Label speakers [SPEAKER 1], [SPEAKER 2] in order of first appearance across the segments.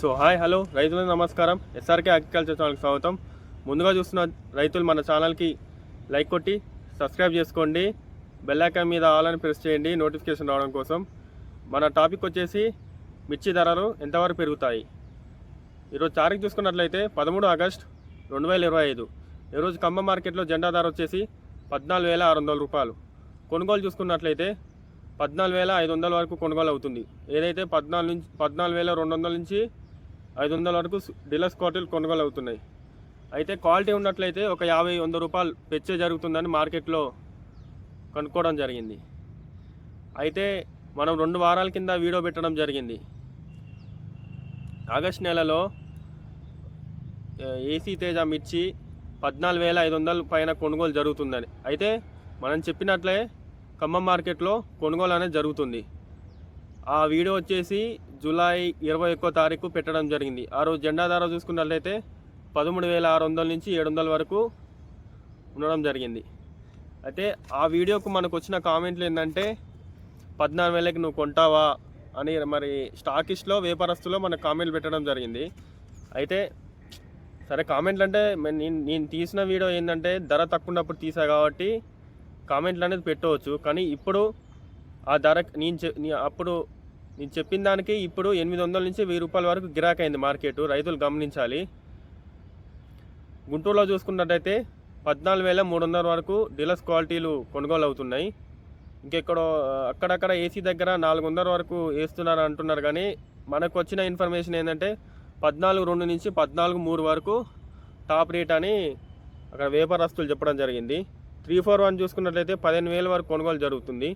[SPEAKER 1] So hi hello రైతులకు నమస్కారం. SRK agriculture ఛానల్కి స్వాగతం. ముందుగా చూస్తున్న రైతులు మన ఛానల్కి లైక్ కొట్టి సబ్స్క్రైబ్ చేసుకోండి. బెల్ ఐకాన్ మీద ఆల్ అని ప్రెస్ చేయండి నోటిఫికేషన్ రావడం కోసం. మన టాపిక్ వచ్చేసి మిర్చి ధరలు ఎంతవరకు పెరుగుతాయి? ఈరోజు తారీఖు చూసుకున్నట్లయితే పదమూడు ఆగస్ట్ రెండు వేల ఇరవై ఐదు. ఈరోజు ఖమ్మం మార్కెట్లో జెండా ధర వచ్చేసి పద్నాలుగు వేల ఆరు వందల రూపాయలు. కొనుగోలు చూసుకున్నట్లయితే పద్నాలుగు వేల ఐదు వందల వరకు కొనుగోలు అవుతుంది. ఏదైతే పద్నాలుగు నుంచి పద్నాలుగు వేల రెండు వందల నుంచి ఐదు వందల వరకు డీలక్స్ క్వార్టీలు కొనుగోలు అవుతున్నాయి అయితే క్వాలిటీ ఉన్నట్లయితే ఒక యాభై వంద రూపాయలు పెంచే జరుగుతుందని మార్కెట్లో కనుక్కోవడం జరిగింది. అయితే మనం రెండు వారాల కింద వీడియో పెట్టడం జరిగింది. ఆగస్ట్ నెలలో ఏసీ తేజ మిర్చి పద్నాలుగు వేల ఐదు వందల పైన కొనుగోలు జరుగుతుందని. అయితే మనం చెప్పినట్లే ఖమ్మం మార్కెట్లో కొనుగోలు అనేది జరుగుతుంది. ఆ వీడియో వచ్చేసి జూలై ఇరవై ఒక్కో తారీఖు పెట్టడం జరిగింది. ఆ రోజు జెండా ధర చూసుకున్నట్లయితే పదమూడు వేల ఆరు వందల నుంచి ఏడు వందల వరకు ఉండడం జరిగింది. అయితే ఆ వీడియోకు మనకు వచ్చిన కామెంట్లు ఏంటంటే పద్నాలుగు వేలకి నువ్వు కొంటావా అని మరి స్టాకిస్ట్లో వ్యాపారస్తులో మనకు కామెంట్లు పెట్టడం జరిగింది. అయితే సరే కామెంట్లు అంటే నేను నేను తీసిన వీడియో ఏంటంటే ధర తక్కువ ఉన్నప్పుడు తీసా కాబట్టి కామెంట్లు అనేది పెట్టవచ్చు. కానీ ఇప్పుడు ఆ ధర నేను అప్పుడు నేను చెప్పిన దానికి ఇప్పుడు ఎనిమిది వందల నుంచి వెయ్యి రూపాయల వరకు గిరాకైంది మార్కెట్. రైతులు గమనించాలి. గుంటూరులో చూసుకున్నట్టయితే పద్నాలుగు వేల మూడు వందల వరకు డీలక్స్ క్వాలిటీలు కొనుగోలు అవుతున్నాయి ఇంకెక్కడో అక్కడక్కడ ఏసీ దగ్గర నాలుగు వందల వరకు వేస్తున్నారు అంటున్నారు. కానీ మనకు వచ్చిన ఇన్ఫర్మేషన్ ఏంటంటే పద్నాలుగు రెండు నుంచి పద్నాలుగు మూడు వరకు టాప్ రేట్ అని అక్కడ వ్యాపారస్తులు చెప్పడం జరిగింది. త్రీ ఫోర్ వన్ చూసుకున్నట్లయితే పదిహేను వేల వరకు కొనుగోలు జరుగుతుంది.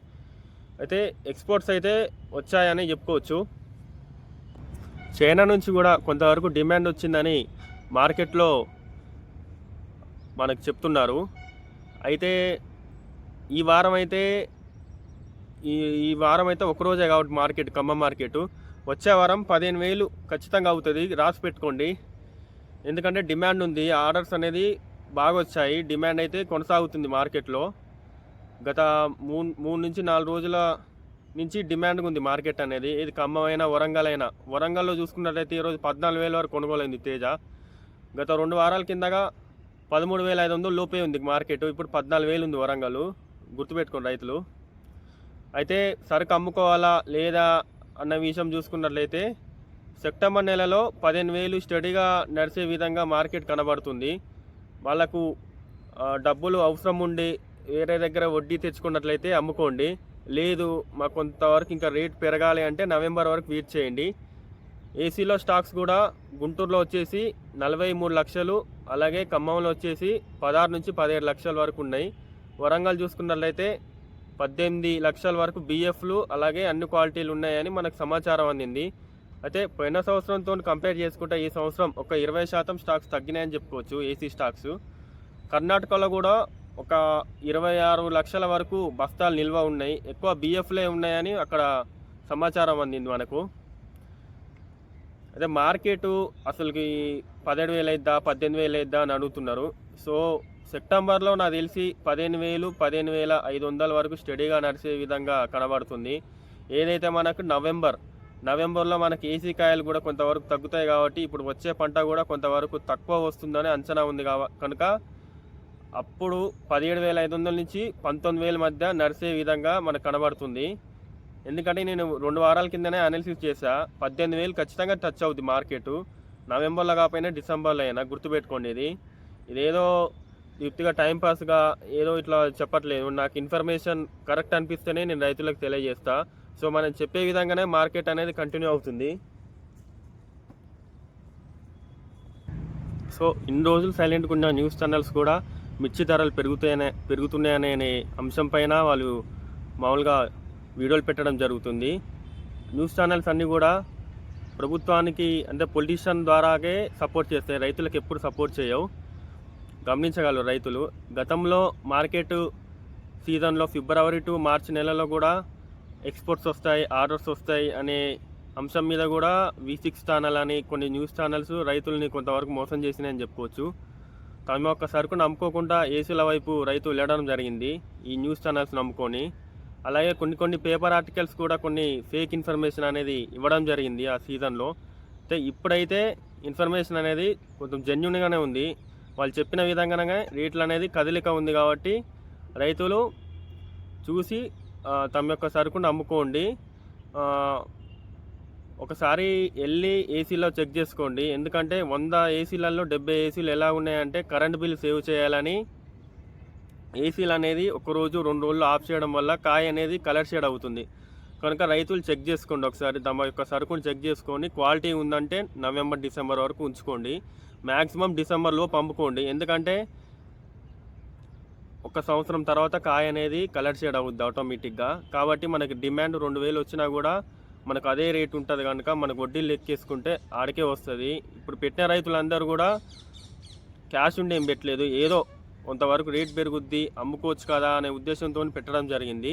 [SPEAKER 1] అయితే ఎక్స్పోర్ట్స్ అయితే వచ్చాయని చెప్పుకోవచ్చు. చైనా నుంచి కూడా కొంతవరకు డిమాండ్ వచ్చిందని మార్కెట్లో మనకు చెప్తున్నారు. అయితే ఈ వారం అయితే ఈ ఈ వారం అయితే ఒకరోజే కాబట్టి మార్కెట్ ఖమ్మం మార్కెట్. వచ్చే వారం పదిహేను వేలు ఖచ్చితంగా అవుతుంది. రాసి పెట్టుకోండి. ఎందుకంటే డిమాండ్ ఉంది. ఆర్డర్స్ అనేది బాగా వచ్చాయి. డిమాండ్ అయితే కొనసాగుతుంది మార్కెట్లో. గత మూడు మూడు నుంచి నాలుగు రోజుల నుంచి డిమాండ్ ఉంది మార్కెట్ అనేది. ఇది ఖమ్మం వరంగల్ అయినా వరంగల్లో చూసుకున్నట్లయితే ఈరోజు పద్నాలుగు వేల వరకు కొనుగోలైంది తేజ. గత రెండు వారాల కిందగా పదమూడు వేల ఐదు వందలు లోపే ఉంది మార్కెట్. ఇప్పుడు పద్నాలుగు వేలు ఉంది వరంగల్. గుర్తుపెట్టుకోండి రైతులు. అయితే సరుకు అమ్ముకోవాలా లేదా అన్న విషయం చూసుకున్నట్లయితే సెప్టెంబర్ నెలలో పదిహేను వేలు స్టడీగా నడిచే విధంగా మార్కెట్ కనబడుతుంది. వాళ్ళకు డబ్బులు అవసరం ఉండి వేరే దగ్గర వడ్డీ తెచ్చుకున్నట్లయితే అమ్ముకోండి. లేదు మాకు కొంతవరకు ఇంకా రేట్ పెరగాలి అంటే నవంబర్ వరకు వెయిట్ చేయండి. ఏసీలో స్టాక్స్ కూడా గుంటూరులో వచ్చేసి నలభై మూడు లక్షలు అలాగే ఖమ్మంలో వచ్చేసి పదహారు నుంచి పదిహేడు లక్షల వరకు ఉన్నాయి. వరంగల్ చూసుకున్నట్లయితే పద్దెనిమిది లక్షల వరకు బిఎఫ్లు అలాగే అన్ని క్వాలిటీలు ఉన్నాయని మనకు సమాచారం అందింది. అయితే పోయిన సంవత్సరంతో కంపేర్ చేసుకుంటే ఈ సంవత్సరం ఒక ఇరవై శాతం స్టాక్స్ తగ్గినాయని చెప్పుకోవచ్చు ఏసీ స్టాక్స్. కర్ణాటకలో కూడా ఒక ఇరవై ఆరు లక్షల వరకు బస్తాలు నిల్వ ఉన్నాయి. ఎక్కువ బిఎఫ్లే ఉన్నాయని అక్కడ సమాచారం అందింది మనకు. అదే మార్కెట్ అసలుకి పదిహేడు వేలు అయిద్దా పద్దెనిమిది వేలు అయిద్దా అని అడుగుతున్నారు. సో సెప్టెంబర్లో నాకు తెలిసి పదిహేను వేలు పదిహేను వేల ఐదు వందల వరకు స్టడీగా నడిచే విధంగా కనబడుతుంది. ఏదైతే మనకు నవంబర్ నవంబర్లో మనకి ఏసీ కాయలు కూడా కొంతవరకు తగ్గుతాయి కాబట్టి ఇప్పుడు వచ్చే పంట కూడా కొంతవరకు తక్కువ వస్తుందని అంచనా ఉంది కనుక అప్పుడు పదిహేడు వేల ఐదు వందల నుంచి పంతొమ్మిది వేల మధ్య నడిచే విధంగా మనకు కనబడుతుంది. ఎందుకంటే నేను రెండు వారాల కిందనే అనాలిసిస్ చేశా. పద్దెనిమిది వేలు ఖచ్చితంగా టచ్ అవుతుంది మార్కెట్ నవంబర్లో కాకపోయినా డిసెంబర్లో అయినా గుర్తుపెట్టుకోండి ఇది ఇదేదో యుక్తిగా టైంపాస్గా ఏదో ఇట్లా చెప్పట్లేదు. నాకు ఇన్ఫర్మేషన్ కరెక్ట్ అనిపిస్తేనే నేను రైతులకు తెలియజేస్తా. సో మనం చెప్పే విధంగానే మార్కెట్ అనేది కంటిన్యూ అవుతుంది. సో ఇన్ని రోజులు సైలెంట్గా ఉన్న న్యూస్ ఛానల్స్ కూడా మిర్చి ధరలు పెరుగుతాయనే పెరుగుతున్నాయనే అనే అంశంపైన వాళ్ళు మామూలుగా వీడియోలు పెట్టడం జరుగుతుంది. న్యూస్ ఛానల్స్ అన్నీ కూడా ప్రభుత్వానికి అంటే పొలిటీషియన్ ద్వారాగే సపోర్ట్ చేస్తాయి. రైతులకు ఎప్పుడు సపోర్ట్ చేయవు. గమనించగలరు రైతులు. గతంలో మార్కెట్ సీజన్లో ఫిబ్రవరి టు మార్చ్ నెలలో కూడా ఎక్స్పోర్ట్స్ వస్తాయి ఆర్డర్స్ వస్తాయి అనే అంశం మీద కూడా వి సిక్స్ ఛానల్ అని కొన్ని న్యూస్ ఛానల్స్ రైతుల్ని కొంతవరకు మోసం చేసినాయని చెప్పుకోవచ్చు. తమ యొక్క సరుకు నమ్ముకోకుండా ఏసీల వైపు రైతు వెళ్ళడం జరిగింది. ఈ న్యూస్ ఛానల్స్ నమ్ముకొని అలాగే కొన్ని కొన్ని పేపర్ ఆర్టికల్స్ కూడా కొన్ని ఫేక్ ఇన్ఫర్మేషన్ అనేది ఇవ్వడం జరిగింది ఆ సీజన్లో. అయితే ఇప్పుడైతే ఇన్ఫర్మేషన్ అనేది కొంచెం జెన్యున్గానే ఉంది. వాళ్ళు చెప్పిన విధంగానే రేట్లు అనేది కదలిక ఉంది కాబట్టి రైతులు చూసి తమ యొక్క సరుకును అమ్ముకోండి ఒకసారి వెళ్ళి ఏసీలో చెక్ చేసుకోండి. ఎందుకంటే వంద ఏసీలలో డెబ్బై ఏసీలు ఎలా ఉన్నాయంటే కరెంట్ బిల్ సేవ్ చేయాలని ఏసీలు అనేది ఒక రోజు రెండు రోజులు ఆఫ్ చేయడం వల్ల కాయ అనేది కలర్ షేడ్ అవుతుంది. కనుక రైతులు చెక్ చేసుకోండి ఒకసారి. తమ యొక్క సరుకును చెక్ చేసుకొని క్వాలిటీ ఉందంటే నవంబర్ డిసెంబర్ వరకు ఉంచుకోండి. మ్యాక్సిమం డిసెంబర్లో పంపుకోండి. ఎందుకంటే ఒక సంవత్సరం తర్వాత కాయ అనేది కలర్ షేడ్ అవుద్ది ఆటోమేటిక్గా కాబట్టి మనకి డిమాండ్ రెండు వేలు వచ్చినా కూడా మనకు అదే రేట్ ఉంటుంది కనుక మనకు వడ్డీలు లెక్కేసుకుంటే ఆడికే వస్తుంది. ఇప్పుడు పెట్టిన రైతులందరూ కూడా క్యాష్ ఉండి ఏం పెట్టలేదు. ఏదో కొంతవరకు రేట్ పెరుగుద్ది అమ్ముకోవచ్చు కదా అనే ఉద్దేశంతో పెట్టడం జరిగింది.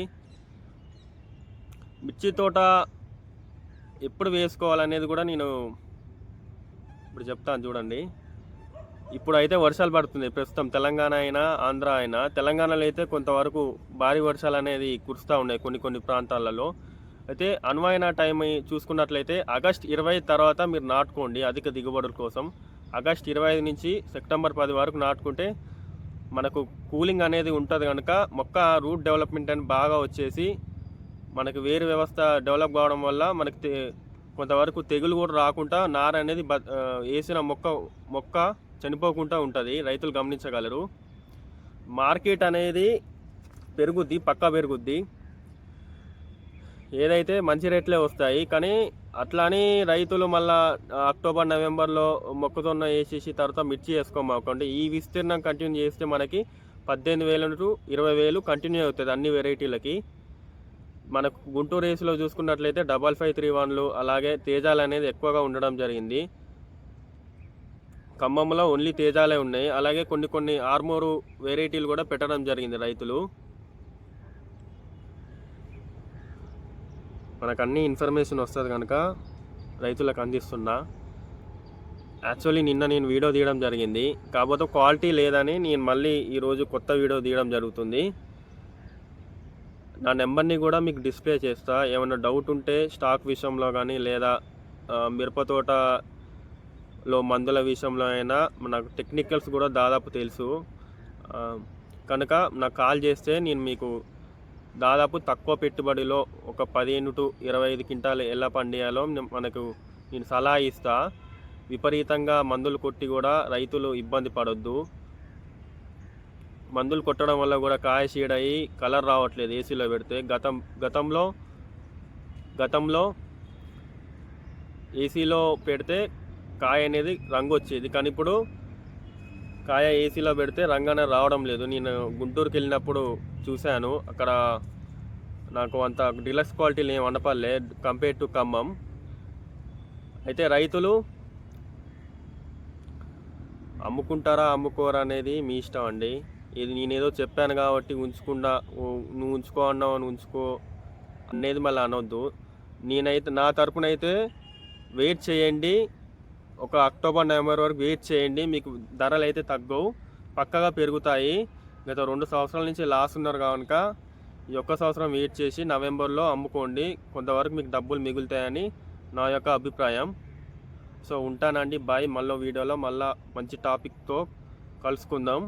[SPEAKER 1] మిర్చి తోట ఎప్పుడు వేసుకోవాలనేది కూడా నేను ఇప్పుడు చెప్తాను చూడండి. ఇప్పుడు అయితే వర్షాలు పడుతుంది ప్రస్తుతం తెలంగాణ అయినా ఆంధ్ర అయినా. తెలంగాణలో అయితే కొంతవరకు భారీ వర్షాలు అనేది కురుస్తూ ఉన్నాయి కొన్ని కొన్ని ప్రాంతాలలో. అయితే అనువైన టైం చూసుకున్నట్లయితే ఆగస్ట్ ఇరవై తర్వాత మీరు నాటుకోండి అధిక దిగుబడుల కోసం. ఆగస్ట్ ఇరవై ఐదు నుంచి సెప్టెంబర్ పది వరకు నాటుకుంటే మనకు కూలింగ్ అనేది ఉంటుంది కనుక మొక్క రూట్ డెవలప్మెంట్ అని బాగా వచ్చేసి మనకు వేరు వ్యవస్థ డెవలప్ కావడం వల్ల మనకి తె- కొంతవరకు తెగులు కూడా రాకుండా నార అనేది బ వేసిన మొక్క మొక్క చనిపోకుండా ఉంటుంది. రైతులు గమనించగలరు. మార్కెట్ అనేది పెరుగుద్ది పక్కా పెరుగుద్ది. ఏదైతే మంచి రేట్లే వస్తాయి కానీ అట్లాని రైతులు మళ్ళా అక్టోబర్ నవంబర్లో మొక్కజొన్న వేసేసి తర్వాత మిర్చి వేసుకోమాకండి ఈ విస్తీర్ణం కంటిన్యూ చేస్తే మనకి పద్దెనిమిది వేల టు ఇరవై వేలు కంటిన్యూ అవుతుంది అన్ని వెరైటీలకి. మనకు గుంటూరు రేసులో చూసుకున్నట్లయితే డబల్ ఫైవ్ త్రీ వన్లు అలాగే తేజాలు అనేది ఎక్కువగా ఉండడం జరిగింది. ఖమ్మంలో ఓన్లీ తేజాలే ఉన్నాయి అలాగే కొన్ని కొన్ని ఆర్మోరు వెరైటీలు కూడా పెట్టడం జరిగింది రైతులు. మనకు అన్ని ఇన్ఫర్మేషన్ వస్తుంది కనుక రైతులకు అందిస్తున్నా. యాక్చువల్లీ నిన్న నేను వీడియో తీయడం జరిగింది. కాకపోతే క్వాలిటీ లేదని నేను మళ్ళీ ఈరోజు కొత్త వీడియో తీయడం జరుగుతుంది. నా నెంబర్ని కూడా మీకు డిస్ప్లే చేస్తా. ఏమైనా డౌట్ ఉంటే స్టాక్ విషయంలో కానీ లేదా మిరపతోటలో మందుల విషయంలో అయినా నాకు టెక్నికల్స్ కూడా దాదాపు తెలుసు. కనుక నాకు కాల్ చేస్తే నేను మీకు దాదాపు తక్కువ పెట్టుబడిలో ఒక పదిహేను టు ఇరవై ఐదు క్వింటాలు ఎలా పండియాలో మనకు నేను సలహా ఇస్తా. విపరీతంగా మందులు కొట్టి కూడా రైతులు ఇబ్బంది పడొద్దు. మందులు కొట్టడం వల్ల కూడా కాయ షీడయి కలర్ రావట్లేదు ఏసీలో పెడితే. గతం గతంలో గతంలో ఏసీలో పెడితే కాయ అనేది రంగు వచ్చేది. కానీ ఇప్పుడు కాయ ఏసీలో పెడితే రంగు అనేది రావడం లేదు. నేను గుంటూరుకి వెళ్ళినప్పుడు చూశాను. అక్కడ నాకు అంత డిలక్స్ క్వాలిటీ ఏం వండపల్లే కంపేర్ టు ఖమ్మం. అయితే రైతులు అమ్ముకుంటారా అమ్ముకోరా అనేది మీ ఇష్టం అండి. ఇది నేనేదో చెప్పాను కాబట్టి ఉంచకుండా నువ్వు ఉంచుకో అన్నావు అని ఉంచుకో అనేది మళ్ళీ అనొద్దు. నేనైతే నా తరపున అయితే వెయిట్ చేయండి. ఒక అక్టోబర్ నవంబర్ వరకు వెయిట్ చేయండి. మీకు ధరలు అయితే తగ్గవు. పక్కగా పెరుగుతాయి. గత రెండు సంవత్సరాల నుంచి లాస్ ఉన్నారు కనుక ఈ ఒక్క సంవత్సరం వెయిట్ చేసి నవంబర్లో అమ్ముకోండి. కొంతవరకు మీకు డబ్బులు మిగులుతాయని నా యొక్క అభిప్రాయం. సో ఉంటానండి. బాయ్. మళ్ళీ వీడియోలో మళ్ళీ మంచి టాపిక్తో కలుసుకుందాం.